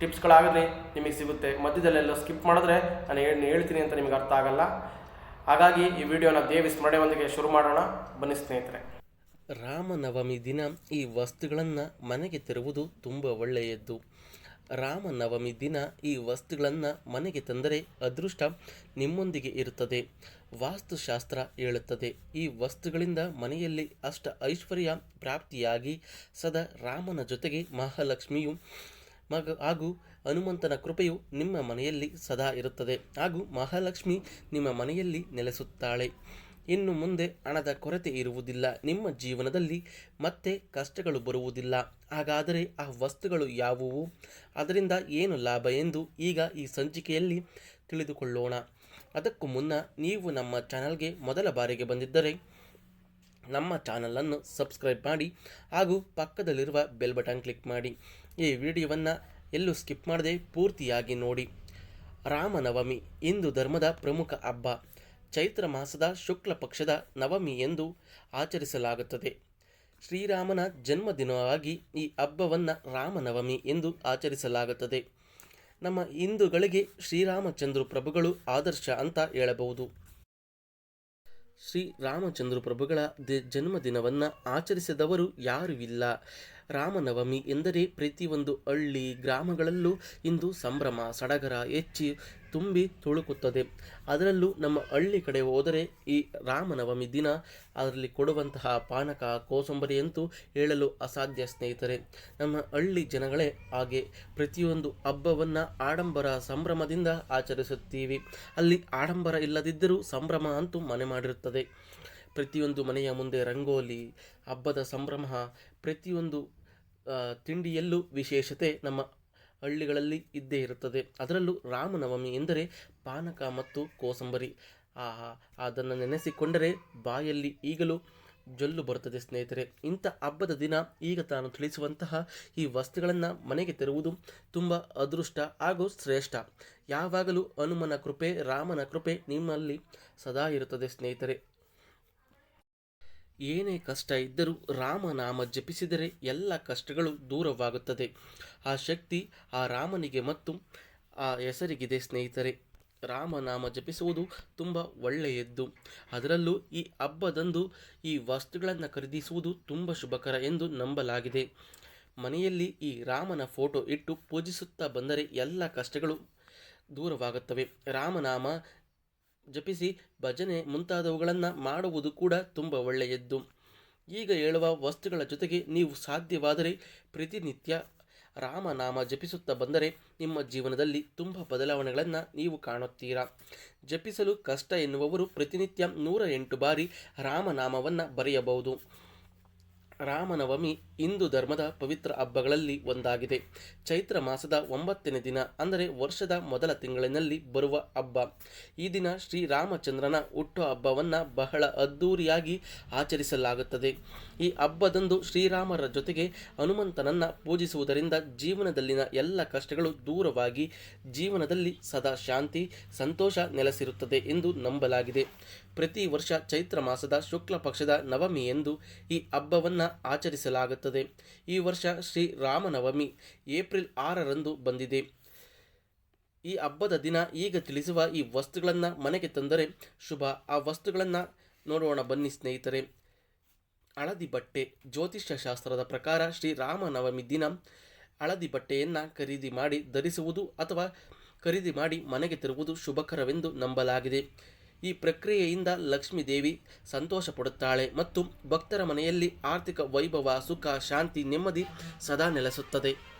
ಟಿಪ್ಸ್ಗಳಾಗಲಿ ನಿಮಗೆ ಸಿಗುತ್ತೆ. ಮಧ್ಯದಲ್ಲೆಲ್ಲ ಸ್ಕಿಪ್ ಮಾಡಿದ್ರೆ ನಾನು ಏನು ಹೇಳ್ತೀನಿ ಅಂತ ನಿಮಗೆ ಅರ್ಥ ಆಗಲ್ಲ. ಹಾಗಾಗಿ ಈ ವಿಡಿಯೋನ ದೇವಿ ಸ್ಮರಣೆಯೊಂದಿಗೆ ಶುರು ಮಾಡೋಣ. ಬನ್ನಿ ಸ್ನೇಹಿತರೆ. ರಾಮನವಮಿ ದಿನ ಈ ವಸ್ತುಗಳನ್ನು ಮನೆಗೆ ತರುವುದು ತುಂಬ ಒಳ್ಳೆಯದ್ದು. ರಾಮನವಮಿ ದಿನ ಈ ವಸ್ತುಗಳನ್ನು ಮನೆಗೆ ತಂದರೆ ಅದೃಷ್ಟ ನಿಮ್ಮೊಂದಿಗೆ ಇರುತ್ತದೆ. ವಾಸ್ತುಶಾಸ್ತ್ರ ಹೇಳುತ್ತದೆ. ಈ ವಸ್ತುಗಳಿಂದ ಮನೆಯಲ್ಲಿ ಅಷ್ಟ ಐಶ್ವರ್ಯ ಪ್ರಾಪ್ತಿಯಾಗಿ ಸದಾ ರಾಮನ ಜೊತೆಗೆ ಮಹಾಲಕ್ಷ್ಮಿಯು ಮಗ ಹಾಗೂ ಹನುಮಂತನ ಕೃಪೆಯು ನಿಮ್ಮ ಮನೆಯಲ್ಲಿ ಸದಾ ಇರುತ್ತದೆ. ಹಾಗೂ ಮಹಾಲಕ್ಷ್ಮಿ ನಿಮ್ಮ ಮನೆಯಲ್ಲಿ ನೆಲೆಸುತ್ತಾಳೆ. ಇನ್ನು ಮುಂದೆ ಹಣದ ಕೊರತೆ ಇರುವುದಿಲ್ಲ. ನಿಮ್ಮ ಜೀವನದಲ್ಲಿ ಮತ್ತೆ ಕಷ್ಟಗಳು ಬರುವುದಿಲ್ಲ. ಹಾಗಾದರೆ ಆ ವಸ್ತುಗಳು ಯಾವುವು? ಅದರಿಂದ ಏನು ಲಾಭ ಎಂದು ಈಗ ಈ ಸಂಚಿಕೆಯಲ್ಲಿ ತಿಳಿದುಕೊಳ್ಳೋಣ. ಅದಕ್ಕೂ ಮುನ್ನ ನೀವು ನಮ್ಮ ಚಾನಲ್ಗೆ ಮೊದಲ ಬಾರಿಗೆ ಬಂದಿದ್ದರೆ ನಮ್ಮ ಚಾನಲನ್ನು ಸಬ್ಸ್ಕ್ರೈಬ್ ಮಾಡಿ ಹಾಗೂ ಪಕ್ಕದಲ್ಲಿರುವ ಬೆಲ್ ಬಟನ್ ಕ್ಲಿಕ್ ಮಾಡಿ. ಈ ವಿಡಿಯೋವನ್ನು ಎಲ್ಲೂ ಸ್ಕಿಪ್ ಮಾಡದೆ ಪೂರ್ತಿಯಾಗಿ ನೋಡಿ. ರಾಮನವಮಿ ಹಿಂದೂ ಧರ್ಮದ ಪ್ರಮುಖ ಹಬ್ಬ. ಚೈತ್ರ ಮಾಸದ ಶುಕ್ಲ ಪಕ್ಷದ ನವಮಿ ಎಂದು ಆಚರಿಸಲಾಗುತ್ತದೆ. ಶ್ರೀರಾಮನ ಜನ್ಮದಿನವಾಗಿ ಈ ಹಬ್ಬವನ್ನು ರಾಮನವಮಿ ಎಂದು ಆಚರಿಸಲಾಗುತ್ತದೆ. ನಮ್ಮ ಹಿಂದೂಗಳಿಗೆ ಶ್ರೀರಾಮಚಂದ್ರ ಪ್ರಭುಗಳು ಆದರ್ಶ ಅಂತ ಹೇಳಬಹುದು. ಶ್ರೀ ರಾಮಚಂದ್ರ ಪ್ರಭುಗಳ ಜನ್ಮದಿನವನ್ನು ಆಚರಿಸಿದವರು ಯಾರೂ ಇಲ್ಲ. ರಾಮನವಮಿ ಎಂದರೆ ಪ್ರತಿಯೊಂದು ಹಳ್ಳಿ ಗ್ರಾಮಗಳಲ್ಲೂ ಇಂದು ಸಂಭ್ರಮ, ಸಡಗರ ಹೆಚ್ಚಿ ತುಂಬಿ ತುಳುಕುತ್ತದೆ. ಅದರಲ್ಲೂ ನಮ್ಮ ಹಳ್ಳಿ ಕಡೆ ಹೋದರೆ ಈ ರಾಮನವಮಿ ದಿನ ಅದರಲ್ಲಿ ಕೊಡುವಂತಹ ಪಾನಕ ಕೋಸಂಬರಿ ಅಂತೂ ಹೇಳಲು ಅಸಾಧ್ಯ ಸ್ನೇಹಿತರೆ. ನಮ್ಮ ಹಳ್ಳಿ ಜನಗಳೇ ಹಾಗೆ ಪ್ರತಿಯೊಂದು ಹಬ್ಬವನ್ನು ಆಡಂಬರ ಸಂಭ್ರಮದಿಂದ ಆಚರಿಸುತ್ತೀವಿ. ಅಲ್ಲಿ ಆಡಂಬರ ಇಲ್ಲದಿದ್ದರೂ ಸಂಭ್ರಮ ಅಂತೂ ಮನೆ ಮಾಡಿರುತ್ತದೆ. ಪ್ರತಿಯೊಂದು ಮನೆಯ ಮುಂದೆ ರಂಗೋಲಿ, ಹಬ್ಬದ ಸಂಭ್ರಮ, ಪ್ರತಿಯೊಂದು ತಿಂಡಿಯಲ್ಲೂ ವಿಶೇಷತೆ ನಮ್ಮ ಹಳ್ಳಿಗಳಲ್ಲಿ ಇದ್ದೇ ಇರುತ್ತದೆ. ಅದರಲ್ಲೂ ರಾಮನವಮಿ ಎಂದರೆ ಪಾನಕ ಮತ್ತು ಕೋಸಂಬರಿ. ಆಹಾ, ಅದನ್ನು ನೆನೆಸಿಕೊಂಡರೆ ಬಾಯಲ್ಲಿ ಈಗಲೂ ಜೊಲ್ಲು ಬರುತ್ತದೆ ಸ್ನೇಹಿತರೆ. ಇಂಥ ಹಬ್ಬದ ದಿನ ಈಗ ತಾನು ತಿಳಿಸುವಂತಹ ಈ ವಸ್ತುಗಳನ್ನು ಮನೆಗೆ ತರುವುದು ತುಂಬ ಅದೃಷ್ಟ ಹಾಗೂ ಶ್ರೇಷ್ಠ. ಯಾವಾಗಲೂ ಹನುಮನ ಕೃಪೆ, ರಾಮನ ಕೃಪೆ ನಿಮ್ಮಲ್ಲಿ ಸದಾ ಇರುತ್ತದೆ ಸ್ನೇಹಿತರೆ. ಏನೇ ಕಷ್ಟ ಇದ್ದರೂ ರಾಮನಾಮ ಜಪಿಸಿದರೆ ಎಲ್ಲ ಕಷ್ಟಗಳು ದೂರವಾಗುತ್ತದೆ. ಆ ಶಕ್ತಿ ಆ ರಾಮನಿಗೆ ಮತ್ತು ಆ ಹೆಸರಿಗಿದೆ ಸ್ನೇಹಿತರೆ. ರಾಮನಾಮ ಜಪಿಸುವುದು ತುಂಬ ಒಳ್ಳೆಯದ್ದು. ಅದರಲ್ಲೂ ಈ ಹಬ್ಬದಂದು ಈ ವಸ್ತುಗಳನ್ನು ಖರೀದಿಸುವುದು ತುಂಬ ಶುಭಕರ ಎಂದು ನಂಬಲಾಗಿದೆ. ಮನೆಯಲ್ಲಿ ಈ ರಾಮನ ಫೋಟೋ ಇಟ್ಟು ಪೂಜಿಸುತ್ತಾ ಬಂದರೆ ಎಲ್ಲ ಕಷ್ಟಗಳು ದೂರವಾಗುತ್ತವೆ. ರಾಮನಾಮ ಜಪಿಸಿ ಭಜನೆ ಮುಂತಾದವುಗಳನ್ನು ಮಾಡುವುದು ಕೂಡ ತುಂಬ ಒಳ್ಳೆಯದ್ದು. ಈಗ ಹೇಳುವ ವಸ್ತುಗಳ ಜೊತೆಗೆ ನೀವು ಸಾಧ್ಯವಾದರೆ ಪ್ರತಿನಿತ್ಯ ರಾಮನಾಮ ಜಪಿಸುತ್ತಾ ಬಂದರೆ ನಿಮ್ಮ ಜೀವನದಲ್ಲಿ ತುಂಬ ಬದಲಾವಣೆಗಳನ್ನು ನೀವು ಕಾಣುತ್ತೀರಾ. ಜಪಿಸಲು ಕಷ್ಟ ಎನ್ನುವವರು ಪ್ರತಿನಿತ್ಯ ನೂರ ಎಂಟು ಬಾರಿ ರಾಮನಾಮವನ್ನು ಬರೆಯಬಹುದು. ರಾಮನವಮಿ ಹಿಂದೂ ಧರ್ಮದ ಪವಿತ್ರ ಹಬ್ಬಗಳಲ್ಲಿ ಒಂದಾಗಿದೆ. ಚೈತ್ರ ಮಾಸದ ಒಂಬತ್ತನೇ ದಿನ ಅಂದರೆ ವರ್ಷದ ಮೊದಲ ತಿಂಗಳಿನಲ್ಲಿ ಬರುವ ಹಬ್ಬ. ಈ ದಿನ ಶ್ರೀರಾಮಚಂದ್ರನ ಹುಟ್ಟು ಹಬ್ಬವನ್ನು ಬಹಳ ಅದ್ಧೂರಿಯಾಗಿ ಆಚರಿಸಲಾಗುತ್ತದೆ. ಈ ಹಬ್ಬದಂದು ಶ್ರೀರಾಮರ ಜೊತೆಗೆ ಹನುಮಂತನನ್ನು ಪೂಜಿಸುವುದರಿಂದ ಜೀವನದಲ್ಲಿನ ಎಲ್ಲ ಕಷ್ಟಗಳು ದೂರವಾಗಿ ಜೀವನದಲ್ಲಿ ಸದಾ ಶಾಂತಿ, ಸಂತೋಷ ನೆಲೆಸಿರುತ್ತದೆ ಎಂದು ನಂಬಲಾಗಿದೆ. ಪ್ರತಿ ವರ್ಷ ಚೈತ್ರ ಮಾಸದ ಶುಕ್ಲ ಪಕ್ಷದ ನವಮಿ ಎಂದು ಈ ಹಬ್ಬವನ್ನು ಆಚರಿಸಲಾಗುತ್ತದೆ. ಈ ವರ್ಷ ಶ್ರೀ ರಾಮನವಮಿ ಏಪ್ರಿಲ್ ಆರರಂದು ಬಂದಿದೆ. ಈ ಹಬ್ಬದ ದಿನ ಈಗ ತಿಳಿಸುವ ಈ ವಸ್ತುಗಳನ್ನು ಮನೆಗೆ ತಂದರೆ ಶುಭ. ಆ ವಸ್ತುಗಳನ್ನು ನೋಡೋಣ ಬನ್ನಿ ಸ್ನೇಹಿತರೆ. ಹಳದಿ ಬಟ್ಟೆ, ಜ್ಯೋತಿಷ್ಯ ಶಾಸ್ತ್ರದ ಪ್ರಕಾರ ಶ್ರೀ ರಾಮನವಮಿ ದಿನ ಹಳದಿ ಬಟ್ಟೆಯನ್ನು ಖರೀದಿ ಮಾಡಿ ಧರಿಸುವುದು ಅಥವಾ ಖರೀದಿ ಮಾಡಿ ಮನೆಗೆ ತರುವುದು ಶುಭಕರವೆಂದು ನಂಬಲಾಗಿದೆ. ಈ ಪ್ರಕ್ರಿಯೆಯಿಂದ ಲಕ್ಷ್ಮೀ ದೇವಿ ಸಂತೋಷ ಪಡುತ್ತಾಳೆ ಮತ್ತು ಭಕ್ತರ ಮನೆಯಲ್ಲಿ ಆರ್ಥಿಕ ವೈಭವ, ಸುಖ, ಶಾಂತಿ, ನೆಮ್ಮದಿ ಸದಾ ನೆಲೆಸುತ್ತದೆ.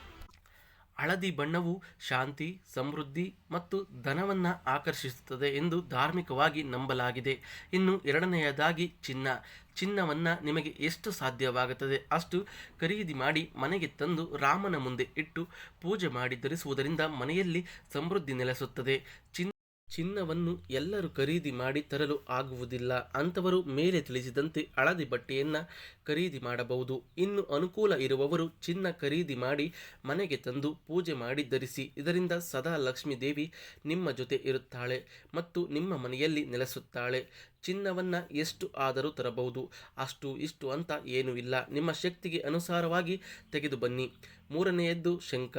ಹಳದಿ ಬಣ್ಣವು ಶಾಂತಿ, ಸಮೃದ್ಧಿ ಮತ್ತು ಧನವನ್ನು ಆಕರ್ಷಿಸುತ್ತದೆ ಎಂದು ಧಾರ್ಮಿಕವಾಗಿ ನಂಬಲಾಗಿದೆ. ಇನ್ನು ಎರಡನೆಯದಾಗಿ ಚಿನ್ನ. ಚಿನ್ನವನ್ನು ನಿಮಗೆ ಎಷ್ಟು ಸಾಧ್ಯವಾಗುತ್ತದೆ ಅಷ್ಟು ಖರೀದಿ ಮಾಡಿ ಮನೆಗೆ ತಂದು ರಾಮನ ಮುಂದೆ ಇಟ್ಟು ಪೂಜೆ ಮಾಡಿ ಧರಿಸುವುದರಿಂದ ಮನೆಯಲ್ಲಿ ಸಮೃದ್ಧಿ ನೆಲೆಸುತ್ತದೆ. ಚಿನ್ನ ಚಿನ್ನವನ್ನು ಎಲ್ಲರೂ ಖರೀದಿ ಮಾಡಿ ತರಲು ಆಗುವುದಿಲ್ಲ. ಅಂಥವರು ಮೇಲೆ ತಿಳಿಸಿದಂತೆ ಹಳದಿ ಬಟ್ಟೆಯನ್ನು ಖರೀದಿ ಮಾಡಬಹುದು. ಇನ್ನು ಅನುಕೂಲ ಇರುವವರು ಚಿನ್ನ ಖರೀದಿ ಮಾಡಿ ಮನೆಗೆ ತಂದು ಪೂಜೆ ಮಾಡಿ ಧರಿಸಿ, ಇದರಿಂದ ಸದಾ ಲಕ್ಷ್ಮೀ ದೇವಿ ನಿಮ್ಮ ಜೊತೆ ಇರುತ್ತಾಳೆ ಮತ್ತು ನಿಮ್ಮ ಮನೆಯಲ್ಲಿ ನೆಲೆಸುತ್ತಾಳೆ. ಚಿನ್ನವನ್ನು ಎಷ್ಟು ಆದರೂ ತರಬಹುದು. ಅಷ್ಟು ಇಷ್ಟು ಅಂತ ಏನೂ ಇಲ್ಲ. ನಿಮ್ಮ ಶಕ್ತಿಗೆ ಅನುಸಾರವಾಗಿ ತೆಗೆದು ಬನ್ನಿ. ಮೂರನೆಯದ್ದು ಶಂಖ.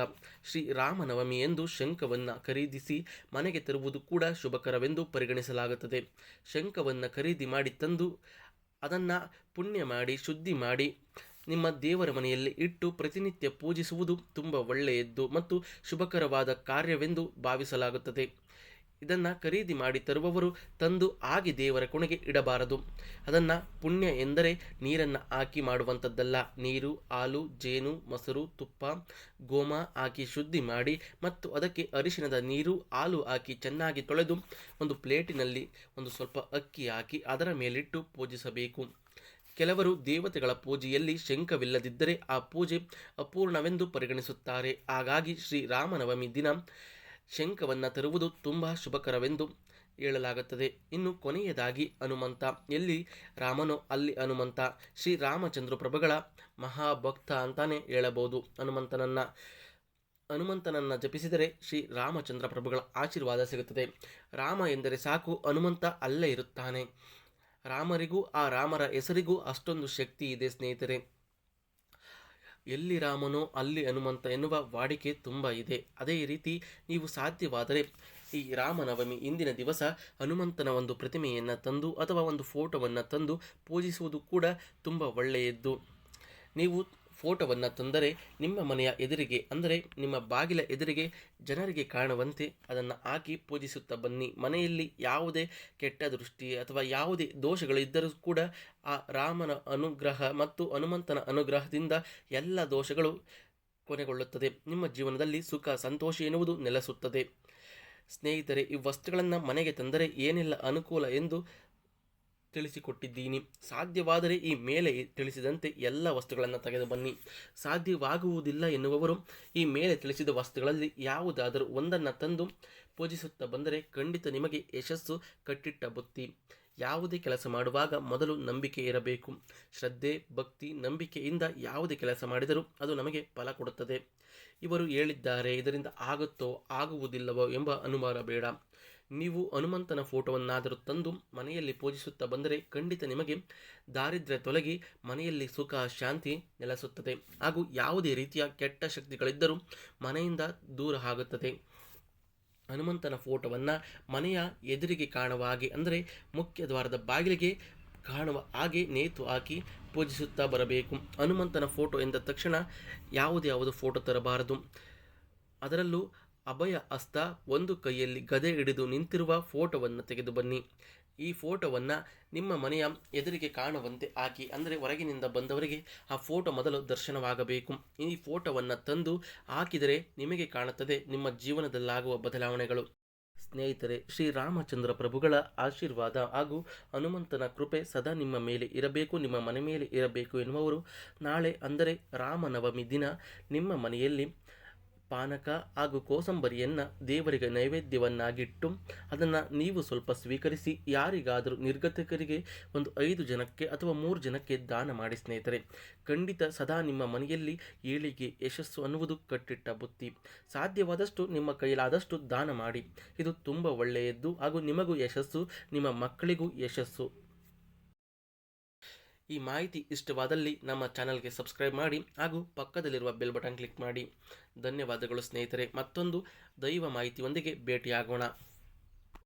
ಶ್ರೀ ರಾಮನವಮಿ ಎಂದು ಶಂಖವನ್ನು ಖರೀದಿಸಿ ಮನೆಗೆ ತರುವುದು ಕೂಡ ಶುಭಕರವೆಂದು ಪರಿಗಣಿಸಲಾಗುತ್ತದೆ. ಶಂಖವನ್ನು ಖರೀದಿ ಮಾಡಿ ತಂದು ಅದನ್ನು ಪುಣ್ಯ ಮಾಡಿ, ಶುದ್ಧಿ ಮಾಡಿ ನಿಮ್ಮ ದೇವರ ಮನೆಯಲ್ಲಿ ಇಟ್ಟು ಪ್ರತಿನಿತ್ಯ ಪೂಜಿಸುವುದು ತುಂಬ ಒಳ್ಳೆಯದ್ದು ಮತ್ತು ಶುಭಕರವಾದ ಕಾರ್ಯವೆಂದು ಭಾವಿಸಲಾಗುತ್ತದೆ. ಇದನ್ನು ಖರೀದಿ ಮಾಡಿ ತರುವವರು ತಂದು ಆಗಿ ದೇವರ ಕೊಣೆಗೆ ಇಡಬಾರದು. ಅದನ್ನು ಪುಣ್ಯ ಎಂದರೆ ನೀರನ್ನು ಹಾಕಿ ಮಾಡುವಂಥದ್ದಲ್ಲ. ನೀರು, ಹಾಲು, ಜೇನು, ಮೊಸರು, ತುಪ್ಪ, ಗೋಮ ಹಾಕಿ ಶುದ್ಧಿ ಮಾಡಿ ಮತ್ತು ಅದಕ್ಕೆ ಅರಿಶಿಣದ ನೀರು, ಹಾಲು ಹಾಕಿ ಚೆನ್ನಾಗಿ ತೊಳೆದು ಒಂದು ಪ್ಲೇಟಿನಲ್ಲಿ ಒಂದು ಸ್ವಲ್ಪ ಅಕ್ಕಿ ಹಾಕಿ ಅದರ ಮೇಲಿಟ್ಟು ಪೂಜಿಸಬೇಕು. ಕೆಲವರು ದೇವತೆಗಳ ಪೂಜೆಯಲ್ಲಿ ಶಂಕವಿಲ್ಲದಿದ್ದರೆ ಆ ಪೂಜೆ ಅಪೂರ್ಣವೆಂದು ಪರಿಗಣಿಸುತ್ತಾರೆ. ಹಾಗಾಗಿ ಶ್ರೀರಾಮನವಮಿ ದಿನ ಶಂಖವನ್ನು ತರುವುದು ತುಂಬ ಶುಭಕರವೆಂದು ಹೇಳಲಾಗುತ್ತದೆ. ಇನ್ನು ಕೊನೆಯದಾಗಿ ಹನುಮಂತ. ಎಲ್ಲಿ? ರಾಮನೋ? ಅಲ್ಲಿ ಹನುಮಂತ. ಶ್ರೀರಾಮಚಂದ್ರ ಪ್ರಭುಗಳ ಮಹಾಭಕ್ತ ಅಂತಾನೆ ಹೇಳಬಹುದು ಹನುಮಂತನನ್ನ. ಹನುಮಂತನನ್ನು ಜಪಿಸಿದರೆ ಶ್ರೀ ರಾಮಚಂದ್ರ ಪ್ರಭುಗಳ ಆಶೀರ್ವಾದ ಸಿಗುತ್ತದೆ. ರಾಮ ಎಂದರೆ ಸಾಕು, ಹನುಮಂತ ಅಲ್ಲೇ ಇರುತ್ತಾನೆ. ರಾಮರಿಗೂ, ಆ ರಾಮರ ಹೆಸರಿಗೂ ಅಷ್ಟೊಂದು ಶಕ್ತಿ ಇದೆ ಸ್ನೇಹಿತರೆ. ಎಲ್ಲಿ ರಾಮನೋ ಅಲ್ಲಿ ಹನುಮಂತ ಎನ್ನುವ ವಾಡಿಕೆ ತುಂಬ ಇದೆ. ಅದೇ ರೀತಿ ನೀವು ಸಾಧ್ಯವಾದರೆ ಈ ರಾಮನವಮಿ ಇಂದಿನ ದಿವಸ ಹನುಮಂತನ ಒಂದು ಪ್ರತಿಮೆಯನ್ನು ತಂದು ಅಥವಾ ಒಂದು ಫೋಟೋವನ್ನು ತಂದು ಪೂಜಿಸುವುದು ಕೂಡ ತುಂಬ ಒಳ್ಳೆಯದ್ದು. ನೀವು ಫೋಟೋವನ್ನು ತಂದರೆ ನಿಮ್ಮ ಮನೆಯ ಎದುರಿಗೆ, ಅಂದರೆ ನಿಮ್ಮ ಬಾಗಿಲ ಎದುರಿಗೆ ಜನರಿಗೆ ಕಾಣುವಂತೆ ಅದನ್ನು ಹಾಕಿ ಪೂಜಿಸುತ್ತಾ ಬನ್ನಿ. ಮನೆಯಲ್ಲಿ ಯಾವುದೇ ಕೆಟ್ಟ ದೃಷ್ಟಿ ಅಥವಾ ಯಾವುದೇ ದೋಷಗಳು ಇದ್ದರೂ ಕೂಡ ಆ ರಾಮನ ಅನುಗ್ರಹ ಮತ್ತು ಹನುಮಂತನ ಅನುಗ್ರಹದಿಂದ ಎಲ್ಲ ದೋಷಗಳು ಕೊನೆಗೊಳ್ಳುತ್ತದೆ. ನಿಮ್ಮ ಜೀವನದಲ್ಲಿ ಸುಖ, ಸಂತೋಷ ಎನ್ನುವುದು ನೆಲೆಸುತ್ತದೆ. ಸ್ನೇಹಿತರೆ, ಈ ವಸ್ತುಗಳನ್ನು ಮನೆಗೆ ತಂದರೆ ಏನೆಲ್ಲ ಅನುಕೂಲ ಎಂದು ತಿಳಿಸಿಕೊಟ್ಟಿದ್ದೀನಿ. ಸಾಧ್ಯವಾದರೆ ಈ ಮೇಲೆ ತಿಳಿಸಿದಂತೆ ಎಲ್ಲ ವಸ್ತುಗಳನ್ನು ತೆಗೆದು ಬನ್ನಿ ಸಾಧ್ಯವಾಗುವುದಿಲ್ಲ ಎನ್ನುವವರು ಈ ಮೇಲೆ ತಿಳಿಸಿದ ವಸ್ತುಗಳಲ್ಲಿ ಯಾವುದಾದರೂ ಒಂದನ್ನು ತಂದು ಪೂಜಿಸುತ್ತಾ ಬಂದರೆ ಖಂಡಿತ ನಿಮಗೆ ಯಶಸ್ಸು ಕಟ್ಟಿಟ್ಟ ಬುತ್ತಿ. ಯಾವುದೇ ಕೆಲಸ ಮಾಡುವಾಗ ಮೊದಲು ನಂಬಿಕೆ ಇರಬೇಕು. ಶ್ರದ್ಧೆ, ಭಕ್ತಿ, ನಂಬಿಕೆಯಿಂದ ಯಾವುದೇ ಕೆಲಸ ಮಾಡಿದರೂ ಅದು ನಮಗೆ ಫಲ ಕೊಡುತ್ತದೆ. ಇವರು ಹೇಳಿದ್ದಾರೆ, ಇದರಿಂದ ಆಗುತ್ತೋ, ಆಗುವುದಿಲ್ಲವೋ ಎಂಬ ಅನುಮಾನ ಬೇಡ. ನೀವು ಹನುಮಂತನ ಫೋಟೋವನ್ನಾದರೂ ತಂದು ಮನೆಯಲ್ಲಿ ಪೂಜಿಸುತ್ತಾ ಬಂದರೆ ಖಂಡಿತ ನಿಮಗೆ ದಾರಿದ್ರ್ಯ ತೊಲಗಿ ಮನೆಯಲ್ಲಿ ಸುಖ, ಶಾಂತಿ ನೆಲೆಸುತ್ತದೆ. ಹಾಗೂ ಯಾವುದೇ ರೀತಿಯ ಕೆಟ್ಟ ಶಕ್ತಿಗಳಿದ್ದರೂ ಮನೆಯಿಂದ ದೂರ ಆಗುತ್ತದೆ. ಹನುಮಂತನ ಫೋಟೋವನ್ನು ಮನೆಯ ಎದುರಿಗೆ ಕಾಣುವ ಹಾಗೆ ಅಂದರೆ ಮುಖ್ಯ ದ್ವಾರದ ಬಾಗಿಲಿಗೆ ಕಾಣುವ ಹಾಗೆ ನೇತು ಹಾಕಿ ಪೂಜಿಸುತ್ತಾ ಬರಬೇಕು. ಹನುಮಂತನ ಫೋಟೋ ಎಂದ ತಕ್ಷಣ ಯಾವುದ್ಯಾವುದು ಫೋಟೋ ತರಬಾರದು. ಅದರಲ್ಲೂ ಅಭಯ ಅಸ್ತ ಒಂದು ಕೈಯಲ್ಲಿ ಗದೆ ಹಿಡಿದು ನಿಂತಿರುವ ಫೋಟೋವನ್ನು ತೆಗೆದು ಬನ್ನಿ. ಈ ಫೋಟೋವನ್ನು ನಿಮ್ಮ ಮನೆಯ ಎದುರಿಗೆ ಕಾಣುವಂತೆ ಹಾಕಿ, ಅಂದರೆ ಹೊರಗಿನಿಂದ ಬಂದವರಿಗೆ ಆ ಫೋಟೋ ಮೊದಲು ದರ್ಶನವಾಗಬೇಕು. ಈ ಫೋಟೋವನ್ನು ತಂದು ಹಾಕಿದರೆ ನಿಮಗೆ ಕಾಣುತ್ತದೆ ನಿಮ್ಮ ಜೀವನದಲ್ಲಾಗುವ ಬದಲಾವಣೆಗಳು. ಸ್ನೇಹಿತರೆ ಶ್ರೀರಾಮಚಂದ್ರ ಪ್ರಭುಗಳ ಆಶೀರ್ವಾದ ಹಾಗೂ ಹನುಮಂತನ ಕೃಪೆ ಸದಾ ನಿಮ್ಮ ಮೇಲೆ ಇರಬೇಕು, ನಿಮ್ಮ ಮನೆ ಮೇಲೆ ಇರಬೇಕು ಎನ್ನುವರು ನಾಳೆ, ಅಂದರೆ ರಾಮನವಮಿ ದಿನ ನಿಮ್ಮ ಮನೆಯಲ್ಲಿ ಪಾನಕ ಹಾಗೂ ಕೋಸಂಬರಿಯನ್ನು ದೇವರಿಗೆ ನೈವೇದ್ಯವನ್ನಾಗಿಟ್ಟು ಅದನ್ನು ನೀವು ಸ್ವಲ್ಪ ಸ್ವೀಕರಿಸಿ ಯಾರಿಗಾದರೂ ನಿರ್ಗತಿಕರಿಗೆ ಒಂದು ಐದು ಜನಕ್ಕೆ ಅಥವಾ ಮೂರು ಜನಕ್ಕೆ ದಾನ ಮಾಡಿ ಸ್ನೇಹಿತರೆ, ಖಂಡಿತ ಸದಾ ನಿಮ್ಮ ಮನೆಯಲ್ಲಿ ಏಳಿಗೆ ಯಶಸ್ಸು ಅನ್ನುವುದು ಕಟ್ಟಿಟ್ಟ ಬುತ್ತಿ. ಸಾಧ್ಯವಾದಷ್ಟು ನಿಮ್ಮ ಕೈಲಾದಷ್ಟು ದಾನ ಮಾಡಿ. ಇದು ತುಂಬ ಒಳ್ಳೆಯದ್ದು ಹಾಗೂ ನಿಮಗೂ ಯಶಸ್ಸು, ನಿಮ್ಮ ಮಕ್ಕಳಿಗೂ ಯಶಸ್ಸು. ಈ ಮಾಹಿತಿ ಇಷ್ಟವಾದಲ್ಲಿ ನಮ್ಮ ಚಾನಲ್ಗೆ ಸಬ್ಸ್ಕ್ರೈಬ್ ಮಾಡಿ ಹಾಗೂ ಪಕ್ಕದಲ್ಲಿರುವ ಬೆಲ್ ಬಟನ್ ಕ್ಲಿಕ್ ಮಾಡಿ. ಧನ್ಯವಾದಗಳು ಸ್ನೇಹಿತರೆ, ಮತ್ತೊಂದು ದೈವ ಮಾಹಿತಿಯೊಂದಿಗೆ ಭೇಟಿಯಾಗೋಣ.